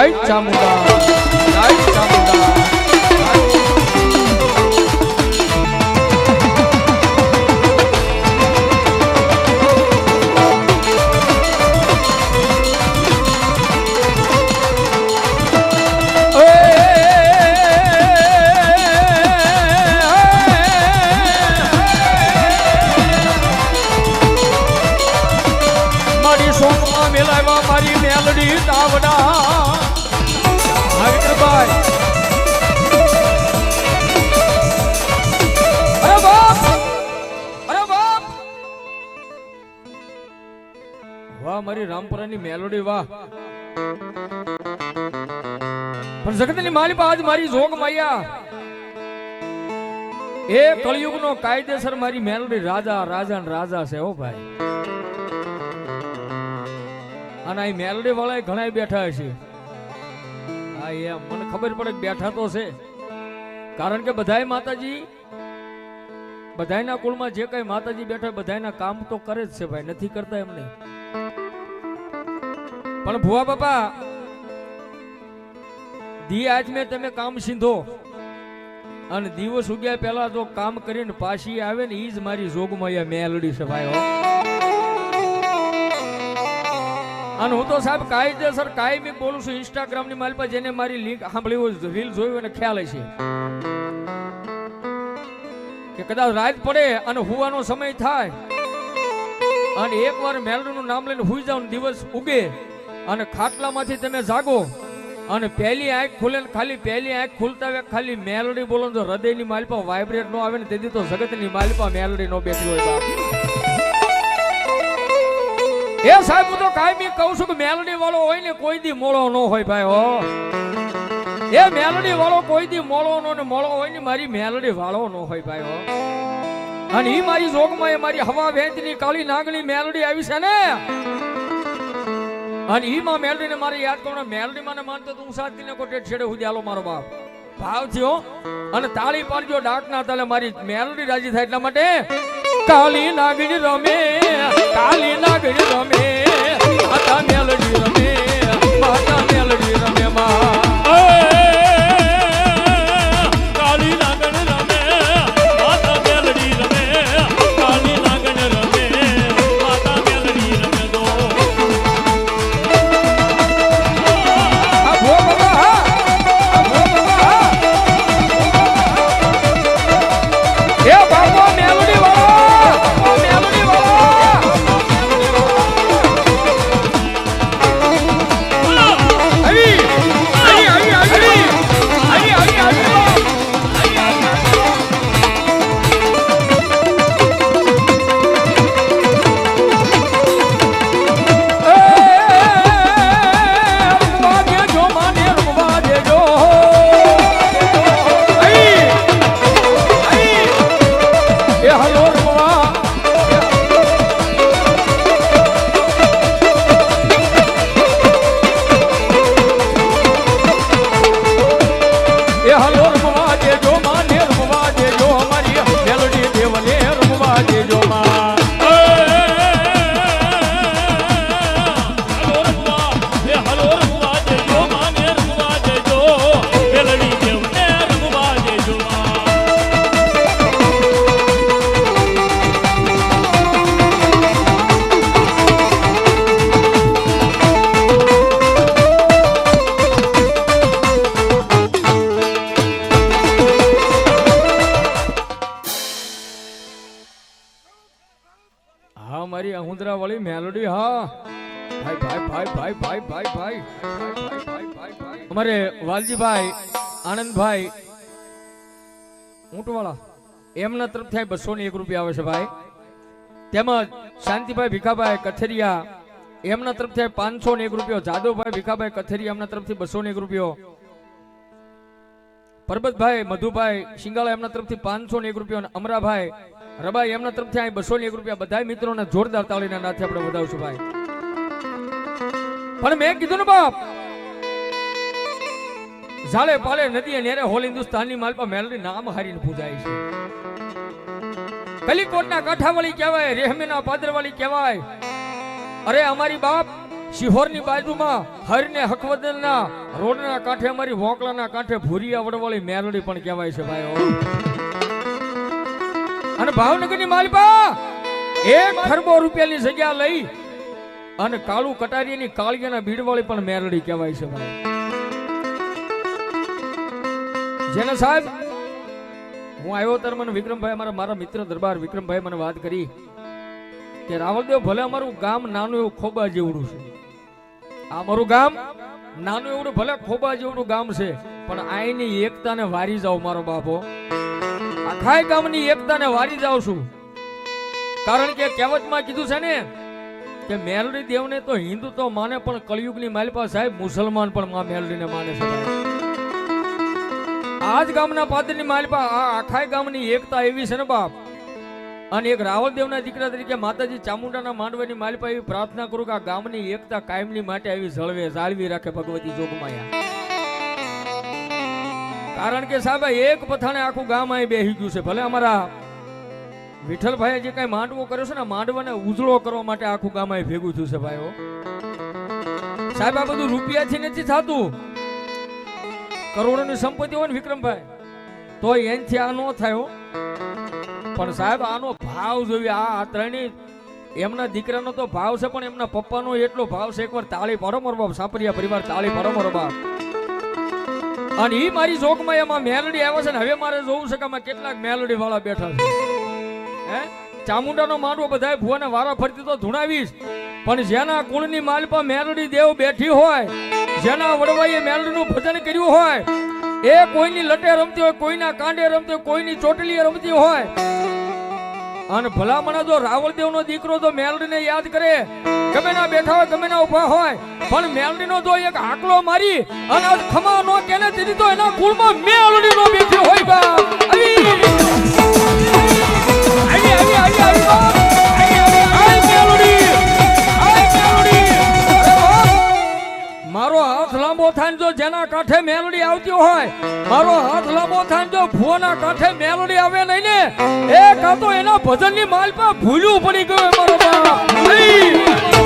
જય ચામુંડા જય ચામુંડા મારી મેલડી તાવડા મારી રામપુરાની મેલોડી, વાહ. પણ જગતની માલિપા આજ મારી જોગ માયા. એ કળિયુગનો કાયદેસર મારી મેલોડી રાજા રાજા રાજા છે, હો ભાઈ. અને અહીં મેલોડી વાળા ઘણા બેઠા હશે. એમ મને ખબર પડે બેઠા તો છે. કારણ કે બધાય માતાજી, બધાયના કુળમાં જે કઈ માતાજી બેઠા બધાયના કામ તો કરે જ છે ભાઈ, નથી કરતા એમ પણ ભુવા બાપા, દી આજ મેં તમે કામ સીધો. અને દિવસ ઉગ્યા પહેલા જો કામ કરીને પાછી આવે ને એ જ મારી જોગમાં મેલડી છે ભાઈ અને હું તો સાહેબ કાયદેસર કાયમી બોલું છું. ઇન્સ્ટાગ્રામની માલ પર જેને મારી લિંક સાંભળી હોય રીલ જોયું અને ખ્યાલ હશે. કે કદાચ રાત પડે અને હુવાનો સમય થાય અને એકવાર મેલડીનું નામ લઈને હુઈ જાવ દિવસ ઉગે અને ખાટલામાંથી તમે જાગો અને પહેલી આંખ ખુલે ખાલી પહેલી આંખ ખુલતા વેક ખાલી મેલડી બોલો તો હૃદયની માલપા વાઇબ્રેટ નો આવે ને તેથી તો જગતની માલપા મેલડી નો બેઠી હોય બાપ. એ સાહેબ, હું તો કાયમી કહું છું કે મેલડી વાળો હોય ને કોઈ દી મોળો ન હોય ભાઈ, હો. એ મેલડી વાળો કોઈ દી મોળો નો ને મોળો હોય ને મારી મેલડી વાળો ન હોય ભાઈ, હો. અને ઈ મારી જોગમાં એ મારી હવા વેંતની કાળી નાગણી મેલડી આવી છે ને. અને ઈમાં મેલડીને મેલડી મારે યાદ કરો મેલડી મને માનતો તું સાથી કોટે છેડે હું આલો મારો બાપ. ભાવ થયો અને તાળી પાડજો ડાકના તાલે મારી મેલડી રાજી થાય એટલા માટે. કાલી નાગણી રમે કાલી નાગણી રમે માતા મેલડી રમે માતા મેલડી રમે માં. હા, મારી અહુંદરા વાળી મેલોડી, હા. ભાઈ ભાઈ ભાઈ ભાઈ ભાઈ ભાઈ ભાઈ. અમારે વાલજીભાઈ, આનંદભાઈ, ઊંટવાળા, એમના તરફથી બસો ને એક રૂપિયા આવે છે, ભાઈ. તેમજ શાંતિભાઈ ભીખાભાઈ કથેરિયા, એમના તરફ થાય પાંચસો ને એક રૂપિયો. જાદવભાઈ ભીખાભાઈ કથેરિયા, એમના તરફથી બસો ને એક રૂપિયો. પરબતભાઈ, મધુભાઈ સિંગાળા એમના તરફથી પાંચસો ને એક રૂપિયો. અમરાભાઈ રબાઈ એમના તરફથી અહીં બસો એક રૂપિયા બધા મિત્રોને જોરદાર તાળીના નાથે આપણે વધાવશું ભાઈ. પણ મેં કીધું ને બાપ, ઝાલે પાલે નદી નેરે હોલ હિન્દુસ્તાનની માલપા મેલરી નામ હારીને પૂજાય છે. કલીકોટના કાંઠાવાળી કહેવાય, રેહમીના પાદરવાળી કહેવાય. અરે અમારી બાપ, શિહોરની બાજુમાં હરને હકવદનના રોડના કાંઠે, અમારી વોકલાના કાંઠે ભૂરિયા વડવાળી મેરડી પણ કહેવાય છે ભાઈઓ. અને ભાવનગરની માલપા એક ખરબો રૂપિયાની જગ્યા લઈ અને કાળુ કટારીની કાળિયાના ભીડવાળી પણ મેરડી કહેવાય છે ભાઈ. જેને સાહેબ, હું આવ્યો ત્યારે મને વિક્રમભાઈ મારા મારા મિત્ર દરબાર વિક્રમભાઈ મને વાત કરી કે રાવલદેવ ભલે અમારું ગામ નાનું એવું ખોબા જેવડું છે. આ મારું ગામ નાનું એવડું ભલે ખોબા જેવડું ગામ છે, પણ આઈની એકતાને વારી જાવ મારો બાપો. આખાય ગામની એકતાને વારી જાઉં છું. કારણ કે કહેવતમાં કીધું છે ને કે મેલડી દેવને તો હિન્દુ તો માને, પણ કળિયુગની માલિપા સાહેબ મુસલમાન પણ માં મેલડીને માને છે. આજ ગામના પાદરની માલિપા, આ આખાય ગામની એકતા એવી છે ને બાપ. અને એક રાવળદેવના દીકરા તરીકે માતાજી ચામુંડાના માંડવાની માલિપા એવી પ્રાર્થના કરું કે આ ગામની એકતા કાયમની માટે આવી જળવે, જાળવી રાખે ભગવતી જોગમાયા. કારણ કે સાહેબ એક પથાણે આખું ગામ અહીં બેહી ગયું છે. ભલે અમારા વિઠ્ઠલભાઈ જે કઈ માંડવો કર્યો છે ને માંડવાને ઉજળો કરવા માટે આખું ગામ અહીં ભેગું થયું છે ભાઈઓ. સાહેબ, આ બધું રૂપિયાથી નથી થતું. કરોડોની સંપત્તિ હોય ને વિક્રમભાઈ, તો એનથી આ ન થાય પણ સાહેબ, આનો ભાવ જોઈએ. આ ત્રણેય એમના દીકરાનો તો ભાવ છે, પણ એમના પપ્પાનો એટલો ભાવ છે, એકવાર તાળી પાડો મારો બાપ, સાપરિયા પરિવાર તાળી પાડો મારો બાપ. અને એ મારી જોગમાં એમાં મેલડી આવે છે ને, હવે મારે જોવું છે કે આમાં કેટલાક મેલડી વાળા બેઠા છે. હે? ચામુંડાનો માંડવો બધાય ભુવાને વારા ફરતી તો ધૂણાવીશ. પણ જેના કુળની માલપા મેલડી દેવ બેઠી હોય, જેના વડવાઈએ મેલડીનું ભજન કર્યું હોય, એ કોઈની લટે રમતી હોય, કોઈના કાંડે રમતી હોય, કોઈની ચોટલીએ રમતી હોય અને ભલામણા જો રાવળદેવનો દીકરો જો મેલડીને યાદ કરે ગમે ના બેઠા હોય ગમે ના ઊભા હોય, પણ મેલડીનો જો એક આકલો મારી અને ખમા નો કેને દીધી તો એના કુળમાં મેલડીનો બેઠી હોય. બા આવી આવી આવી લાંબો થાય જેના કાંઠે મેલડી આવતી હોય, મારો હાથ લાંબો થાય જો ભુવાના કાંઠે મેલડી આવે નહીં ને. એ કાં તો એના ભજનની માલ પર ભૂલ્યું પડી ગયું મારો બાપ.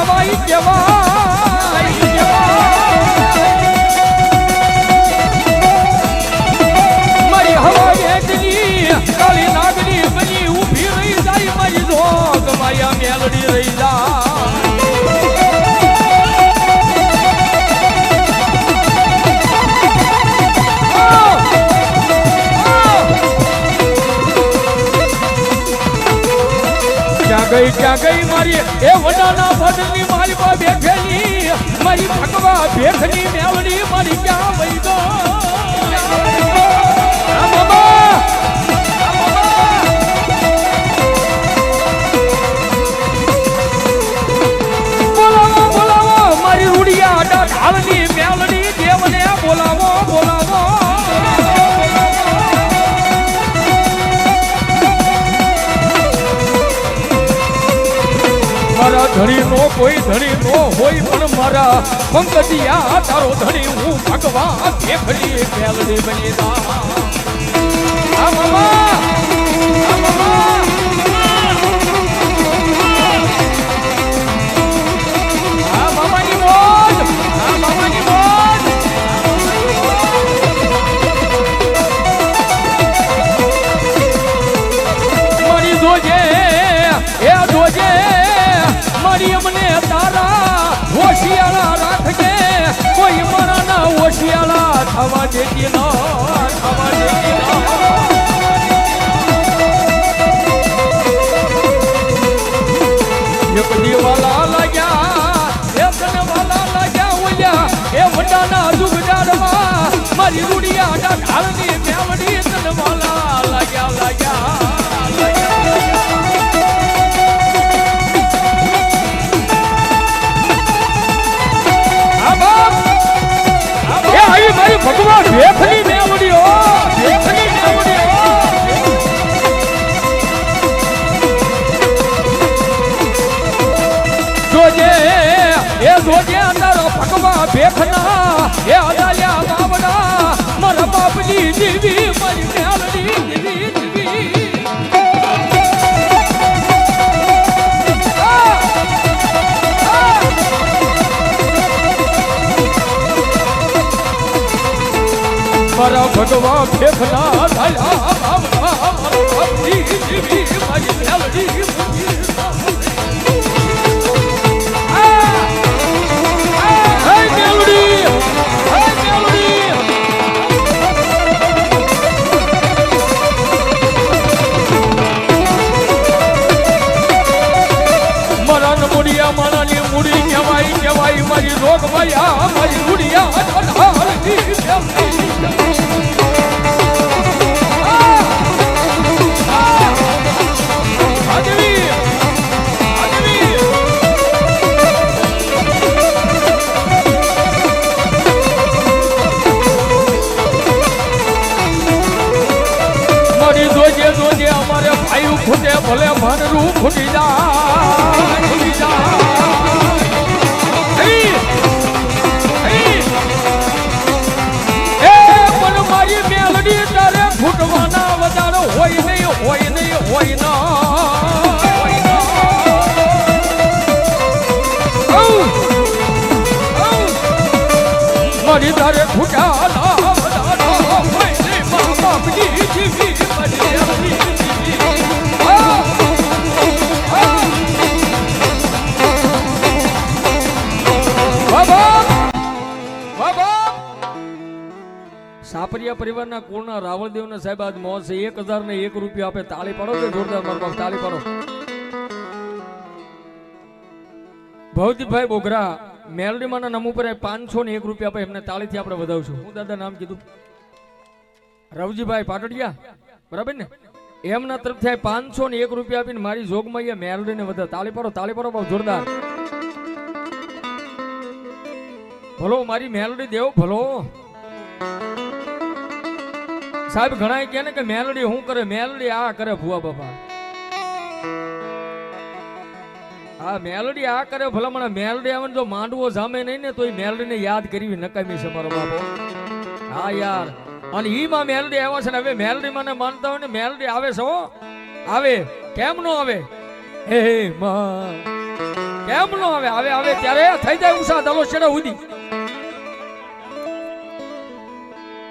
કહેવાય દેવા ગઈ ક્યાં ગઈ મારી? એ વડાના ભદની મારી બા બેઠેલી. મારી ભગવા ભેખની મેવડી મારી ક્યાં વઈ ગો મારા ધણી નો કોઈ ધણી નો હોય પણ મારા પંકજિયા, તારો ધણી હું ભગવાન કે ભેખડી મેલડી બની દા મામા! થવા દેતી ન થવા દેતી ન. એક દીવાલા લાગ્યા, એક વાલા લાગ્યા ઓલ્યા, એ વડાના મારી રૂડિયા ઢાળની ભગવા ફેફના બાપની જીવી મારી મેલડી મારી બાપ! સાપરિયા પરિવારના કુળના રાવળદેવના સાહેબ આજ છે એક હજાર ને એક રૂપિયા આપે તાળી પાડો કે જોરદાર મારો તાળી પાડો ભવતીભાઈ બોગરા મેલડીમાના નામ ઉપર પાંચસો ને એક રૂપિયા આપે એમને તાળીથી આપણે વધાવશું. હું દાદા નામ કીધું. રવજીભાઈ પાટડિયા. બરાબર ને? એમના તરફથી પાંચસો ને એક રૂપિયા આપીને મારી જોગમાં અહીંયા મેલડીને વધારે. તાળી પાડો તાળી પાડો, બહુ જોરદાર. ભલો, મારી મેલડી દેવ, ભલો. સાહેબ ઘણા કહે ને કે મેલડી શું કરે? મેલડી આ કરે ભુવા બાપા. આ મેલોડી આ કરે ભલામણ મેલોડી આવે જો માંડવો જામે નહીં ને, તો એ મેલોડીને યાદ કરવી નકામી છે મારો બાપો. હા, યાર. અને ઈ મેલડી આવ્યા છે ને, હવે મેલોડી મને માનતા હોય ને, મેલોડી આવે છે આવે. કેમ નો આવે? હે માં. કેમ નો આવે? આવે આવે ત્યારે થઈ જાય ઉષા, દલો છેડે ઉદી.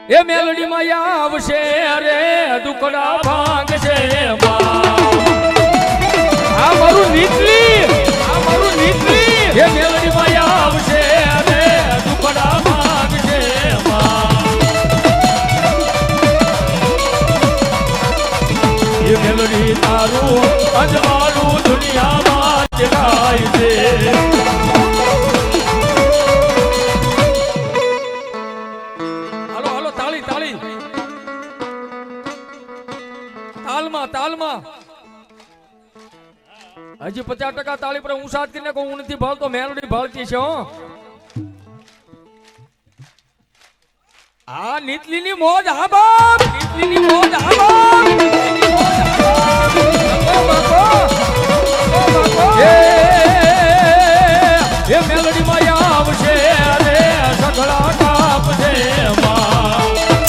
એ મેલોડી માં આવશે, અરે દુકડા ભાંગ હાલમાં, તાલમાં. હજી પચાસ ટકા તાળી પર હું સાત કરીને કહું નથી ભાવતો મેલોડી ભાવતી છે, હો. આ નીતલીની મોજ, હા બાપ, નીતલીની મોજ, હા બાપ.